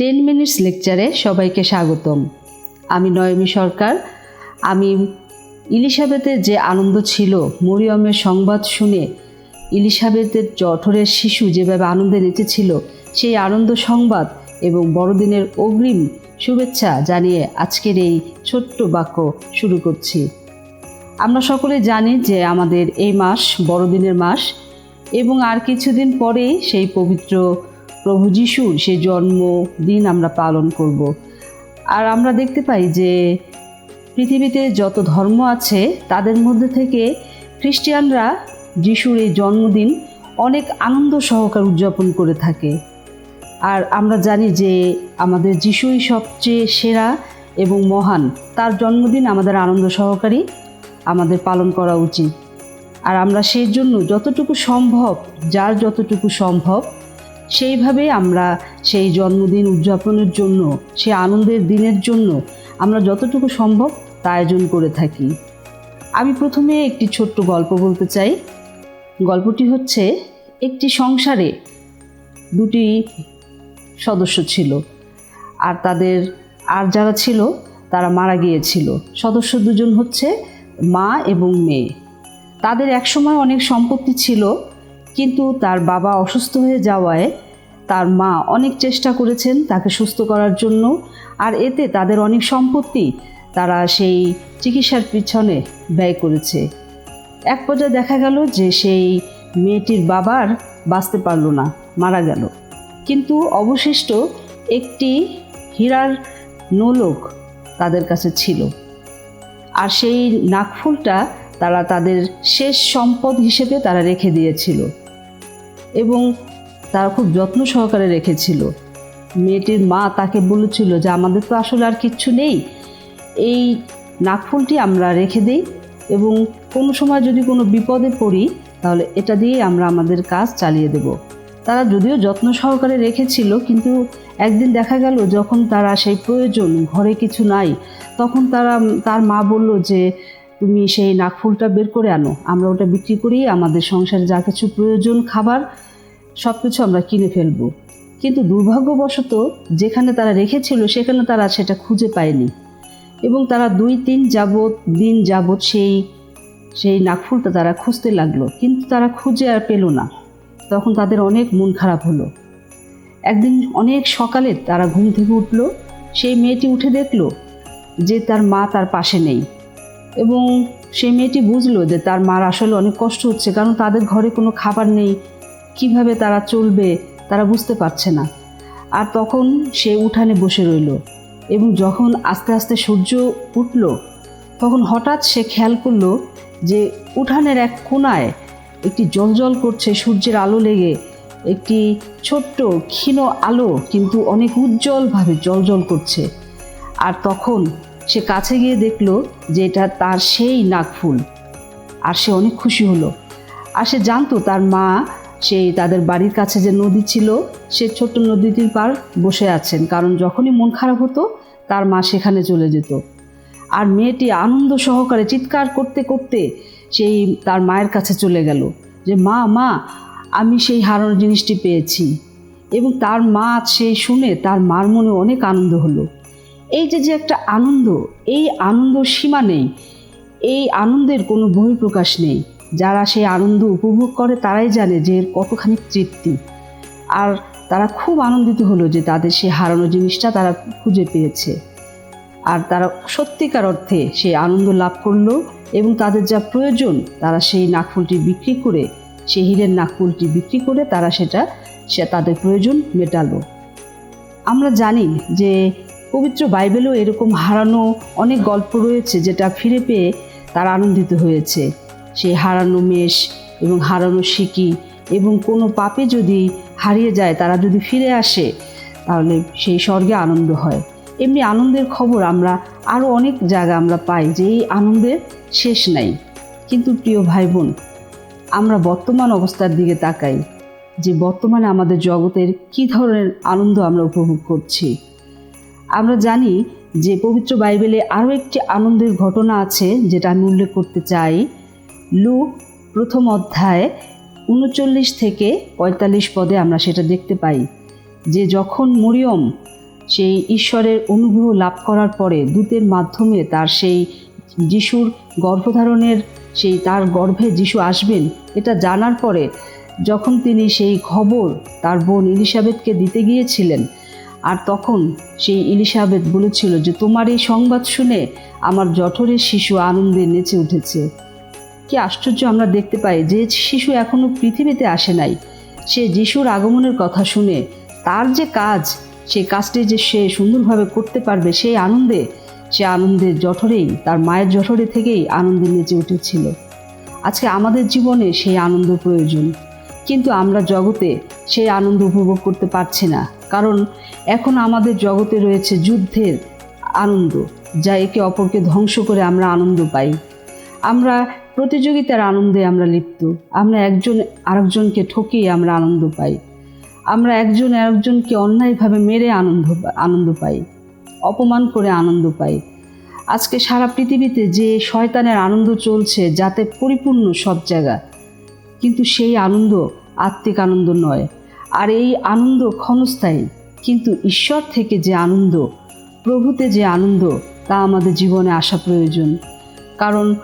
Ten minutes লেকচারে সবাইকে স্বাগতম। আমি নয়মি সরকার। আমি ইলিশাবেতের যে আনন্দ ছিল, মরিয়মের সংবাদ শুনে ইলিশাবেতের জঠরের শিশু যেভাবে আনন্দে নেচেছিল, সেই আনন্দ সংবাদ এবং বড়দিনের অগ্রিম শুভেচ্ছা জানিয়ে আজকের এই ছোট্ট বাক্য শুরু করছি। আমরা সকলে জানি যে আমাদের এই মাস বড়দিনের মাস এবং আর কিছুদিন পরেই সেই পবিত্র প্রভু যিশুর সেই জন্মদিন আমরা পালন করব। আর আমরা দেখতে পাই যে পৃথিবীতে যত ধর্ম আছে, তাদের মধ্যে থেকে খ্রিস্টিয়ানরা যিশুর এই জন্মদিন অনেক আনন্দ সহকার উদযাপন করে থাকে। আর আমরা জানি যে আমাদের যিশুই সবচেয়ে সেরা এবং মহান। তার জন্মদিন আমাদের আনন্দ সহকারী আমাদের পালন করা উচিত। আর আমরা সেই জন্য যতটুকু সম্ভব, যার যতটুকু সম্ভব সেইভাবে আমরা সেই জন্মদিন উদযাপনের জন্য, সেই আনন্দের দিনের জন্য আমরা যতটুকু সম্ভব তা আয়োজন করে থাকি। আমি প্রথমে একটি ছোট্ট গল্প বলতে চাই। গল্পটি হচ্ছে, একটি সংসারে দুটি সদস্য ছিল আর তাদের, আর যারা ছিল তারা মারা গিয়েছিল। সদস্য দুজন হচ্ছে মা এবং মেয়ে। তাদের একসময় অনেক সম্পত্তি ছিল কিন্তু তার বাবা অসুস্থ হয়ে যাওয়ায় তার মা অনেক চেষ্টা করেছেন তাকে সুস্থ করার জন্য, আর এতে তাদের অনেক সম্পত্তি তারা সেই চিকিৎসার পিছনে ব্যয় করেছে। এক পর্যায়ে দেখা গেল যে সেই মেয়েটির বাবার বাঁচতে পারল না, মারা গেল। কিন্তু অবশিষ্ট একটি হীরার নোলক তাদের কাছে ছিল। আর সেই নাকফুলটা তারা তাদের শেষ সম্পদ হিসেবে তারা রেখে দিয়েছিল। এবং তারা খুব যত্ন সহকারে রেখেছিল। মেয়েটির মা তাকে বলেছিল যে, আমাদের তো আসলে আর কিচ্ছু নেই। এই নাকফুলটি আমরা রেখে দিই এবং কোনো সময় যদি কোনো বিপদে পড়ি, তাহলে এটা দিয়েই আমরা আমাদের কাজ চালিয়ে দেব। তারা যদিও যত্ন সহকারে রেখেছিল, কিন্তু একদিন দেখা গেল যখন তারা সেই প্রয়োজন, ঘরে কিছু নাই, তখন তারা, তার মা বলল যে তুমি সেই নাকফুলটা বের করে আনো। আমরা ওটা বিক্রি করেই আমাদের সংসারে যা কিছু প্রয়োজন, খাবার সব কিছু আমরা কিনে ফেলব। কিন্তু দুর্ভাগ্যবশত যেখানে তারা রেখেছিল, সেখানে তারা সেটা খুঁজে পায়নি। এবং তারা দুই তিন যাবৎ, দিন যাবৎ সেই সেই নাকফুলটা তারা খুঁজতে লাগল। কিন্তু তারা খুঁজে আর পেল না। তখন তাদের অনেক মন খারাপ হলো। একদিন অনেক সকালে তারা ঘুম থেকে উঠল। সেই মেয়েটি উঠে দেখল যে তার মা তার পাশে নেই। এবং সেই মেয়েটি বুঝলো যে তার মার আসলে অনেক কষ্ট হচ্ছে, কারণ তাদের ঘরে কোনো খাবার নেই। কীভাবে তারা চলবে, তারা বুঝতে পারছে না। আর তখন সে উঠানে বসে রইল এবং যখন আস্তে আস্তে সূর্য উঠল, তখন হঠাৎ সে খেয়াল করল যে উঠানের এক কোনায় একটি জলজল করছে সূর্যের আলো লেগে। একটি ছোট্ট ক্ষীণ আলো কিন্তু অনেক উজ্জ্বলভাবে জলজল করছে। আর তখন সে কাছে গিয়ে দেখল যে এটা তার সেই নাকফুল আর সে অনেক খুশি হলো। আর সে জানতো তার মা সেই তাদের বাড়ির কাছে যে নদী ছিল, সে ছোট্ট নদীটির পার বসে আছেন। কারণ যখনই মন খারাপ হতো, তার মা সেখানে চলে যেত। আর মেয়েটি আনন্দ সহকারে চিৎকার করতে করতে সেই তার মায়ের কাছে চলে গেল যে, মা মা, আমি সেই হারানো জিনিসটি পেয়েছি। এবং তার মা সেই শুনে তার মার মনে অনেক আনন্দ হলো। এই যে যে একটা আনন্দ, এই আনন্দ সীমা নেই, এই আনন্দের কোনো বহিঃপ্রকাশ নেই। যারা সেই আনন্দ উপভোগ করে তারাই জানে যে এর কতখানি তৃপ্তি। আর তারা খুব আনন্দিত হলো যে তাদের সেই হারানো জিনিসটা তারা খুঁজে পেয়েছে। আর তারা সত্যিকার অর্থে সেই আনন্দ লাভ করল এবং তাদের যা প্রয়োজন, তারা সেই নাকফুলটি বিক্রি করে, সেই হীরের নাকফুলটি বিক্রি করে তারা সেটা, সে তাদের প্রয়োজন মেটালো। আমরা জানি যে পবিত্র বাইবেলেও এরকম হারানো অনেক গল্প রয়েছে যেটা ফিরে পেয়ে তারা আনন্দিত হয়েছে। সেই হারানো মেষ এবং হারানো সিকি এবং কোনো পাপে যদি হারিয়ে যায়, তারা যদি ফিরে আসে, তাহলে সেই স্বর্গে আনন্দ হয়। এমনি আনন্দের খবর আমরা আরও অনেক জায়গা আমরা পাই যে এই আনন্দের শেষ নাই। কিন্তু প্রিয় ভাই বোন আমরা বর্তমান অবস্থার দিকে তাকাই যে বর্তমানে আমাদের জগতের কী ধরনের আনন্দ আমরা উপভোগ করছি। আমরা জানি যে পবিত্র বাইবেলে আরও একটি আনন্দের ঘটনা আছে, যেটা আমি উল্লেখ করতে চাই। লুক, প্রথম অধ্যায়, উনচল্লিশ থেকে পঁয়তাল্লিশ পদে আমরা সেটা দেখতে পাই, যে যখন মরিয়ম সেই ঈশ্বরের অনুগ্রহ লাভ করার পরে দূতের মাধ্যমে তার সেই যিশুর গর্ভধারণের সেই তার গর্ভে যিশু আসবেন, এটা জানার পরে যখন তিনি সেই খবর তার বোন ইলিসাবেথকে দিতে গিয়েছিলেন আর তখন সেই ইলিসাবেথ বলেছিল যে, তোমার এই সংবাদ শুনে আমার জঠরের শিশু আনন্দে নেচে উঠেছে। কি আশ্চর্য আমরা দেখতে পাই যে, শিশু এখনও পৃথিবীতে আসে নাই। সে যিশুর আগমনের কথা শুনে তার যে কাজ, সেই কাজটি যে সে সুন্দরভাবে করতে পারবে সেই আনন্দে, সে আনন্দের জঠরেই, তার মায়ের জঠরে থেকেই আনন্দে নেচে উঠেছিল। আজকে আমাদের জীবনে সেই আনন্দ প্রয়োজন। কিন্তু আমরা জগতে সেই আনন্দ উপভোগ করতে পারছি না। কারণ এখন আমাদের জগতে রয়েছে যুদ্ধের আনন্দ, যা একে অপরকে ধ্বংস করে আমরা আনন্দ পাই। আমরা প্রতিযোগিতার আনন্দে আমরা লিপ্ত, আমরা একজন আরেকজনকে ঠকিয়ে আমরা আনন্দ পাই। আমরা একজন আরেকজনকে অন্যায়ভাবে মেরে আনন্দ আনন্দ পাই, অপমান করে আনন্দ পাই। আজকে সারা পৃথিবীতে যে শয়তানের আনন্দ চলছে, যাতে পরিপূর্ণ সব জায়গা, কিন্তু সেই আনন্দ আত্মিক আনন্দ নয়। আর এই আনন্দ ক্ষণস্থায়ী। কিন্তু ঈশ্বর থেকে যে আনন্দ, প্রভুতে যে আনন্দ, তা আমাদের জীবনে আসা প্রয়োজন। কারণ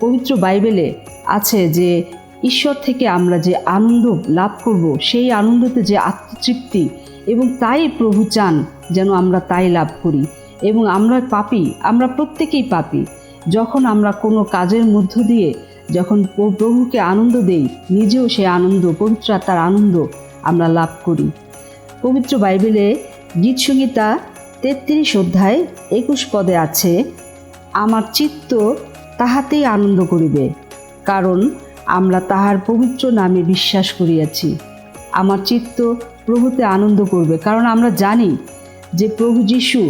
পবিত্র বাইবেলে আছে যে ঈশ্বর থেকে আমরা যে আনন্দ লাভ করব, সেই আনন্দতে যে আত্মতৃপ্তি এবং তাই প্রভু চান যেন আমরা তাই লাভ করি। এবং আমরা পাপি, আমরা প্রত্যেকেই পাপি। যখন আমরা কোনো কাজের মধ্য দিয়ে যখন প্রভুকে আনন্দ দেই, নিজেও সে আনন্দ পবিত্র আত্মার আনন্দ আমরা লাভ করি। পবিত্র বাইবেলে গীতসংহিতা তেত্রিশ অধ্যায় একুশ পদে আছে, আমার চিত্ত তাহাতেই আনন্দ করিবে, কারণ আমরা তাহার পবিত্র নামে বিশ্বাস করিয়াছি। আমার চিত্ত প্রভুতে আনন্দ করবে, কারণ আমরা জানি যে প্রভু যিশু,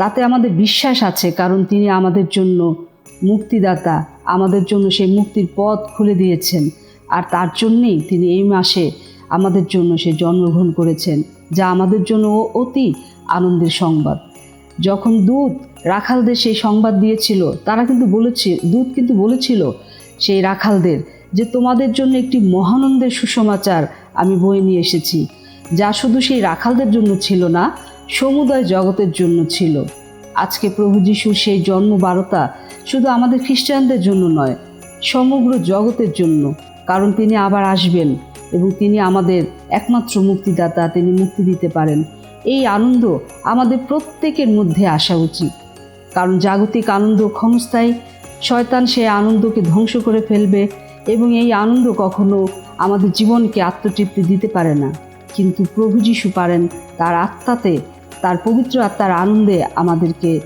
তাতে আমাদের বিশ্বাস আছে, কারণ তিনি আমাদের জন্য মুক্তিদাতা, আমাদের জন্য সেই মুক্তির পথ খুলে দিয়েছেন। আর তার জন্যেই তিনি এই মাসে আমাদের জন্য সে জন্মগ্রহণ করেছেন, যা আমাদের জন্য অতি আনন্দের সংবাদ। যখন দূত রাখালদের সেই সংবাদ দিয়েছিল, তারা কিন্তু বলেছে, দূত কিন্তু বলেছিল সেই রাখালদের যে, তোমাদের জন্য একটি মহানন্দের সুসমাচার আমি বয়ে নিয়ে এসেছি, যা শুধু সেই রাখালদের জন্য ছিল না, সমুদয় জগতের জন্য ছিল। আজকে প্রভু যিশুর সেই জন্ম বারতা শুধু আমাদের খ্রিস্টানদের জন্য নয়, সমগ্র জগতের জন্য, কারণ তিনি আবার আসবেন। এবং তিনি আমাদের একমাত্র মুক্তিদাতা, তিনি মুক্তি দিতে পারেন। এই আনন্দ আমাদের প্রত্যেকের মধ্যে আসা উচিত। কারণ জাগতিক আনন্দ ক্ষমস্থায় শয়তান সেই আনন্দকে ধ্বংস করে ফেলবে এবং এই আনন্দ কখনো আমাদের জীবনকে আত্মতৃপ্তি দিতে পারে না। কিন্তু প্রভু যিশু পারেন তার আত্মাতে, তার পবিত্র আত্মার আনন্দে আমাদেরকে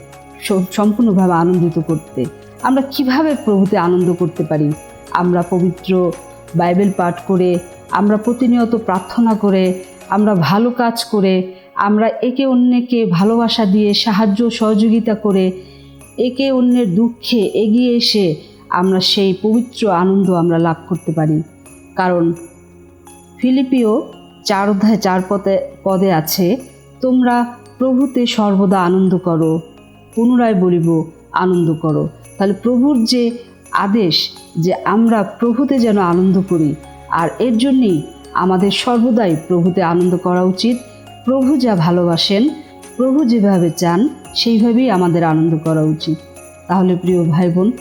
সম্পূর্ণভাবে আনন্দিত করতে। আমরা কীভাবে প্রভুতে আনন্দ করতে পারি? আমরা পবিত্র বাইবেল পাঠ করে আমরা প্রতিনিয়ত প্রার্থনা করে, আমরা ভালো কাজ করে, আমরা একে অন্যকে ভালোবাসা দিয়ে সাহায্য সহযোগিতা করে, একে অন্যের দুঃখে এগিয়ে এসে আমরা সেই পবিত্র আনন্দ আমরা লাভ করতে পারি। কারণ ফিলিপিও চার অধ্যায় চার পদে পদে আছে, তোমরা প্রভুতে সর্বদা আনন্দ করো, পুনরায় বলিব আনন্দ করো। তাহলে প্রভুর যে আদেশ যে আমরা প্রভুতে যেন আনন্দ করি আর এর জন্যেই আমাদের সর্বদাই প্রভুতে আনন্দ করা উচিত। প্রভু যা ভালোবাসেন, প্রভু যেভাবে চান, সেইভাবেই আমাদের আনন্দ করা উচিত। তাহলে প্রিয় ভাই বোন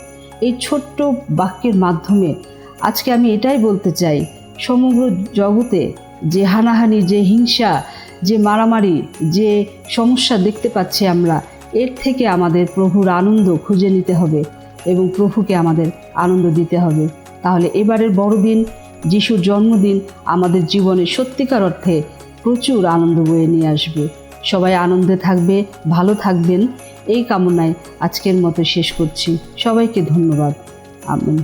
এই ছোট্ট বাক্যের মাধ্যমে আজকে আমি এটাই বলতে চাই, সমগ্র জগতে যে হানাহানি, যে হিংসা, যে মারামারি, যে সমস্যা দেখতে পাচ্ছি আমরা, এর থেকে আমাদের প্রভুর আনন্দ খুঁজে নিতে হবে এবং প্রভুকে আমাদের আনন্দ দিতে হবে। তাহলে এবারের বড়দিন যিশুর জন্মদিন আমাদের জীবনে সত্যিকার অর্থে প্রচুর আনন্দ বয়ে নিয়ে আসবে। সবাই আনন্দে থাকবে, ভালো থাকবেন। এই কামনায় আজকের মতো শেষ করছি। সবাইকে ধন্যবাদ। আমিন।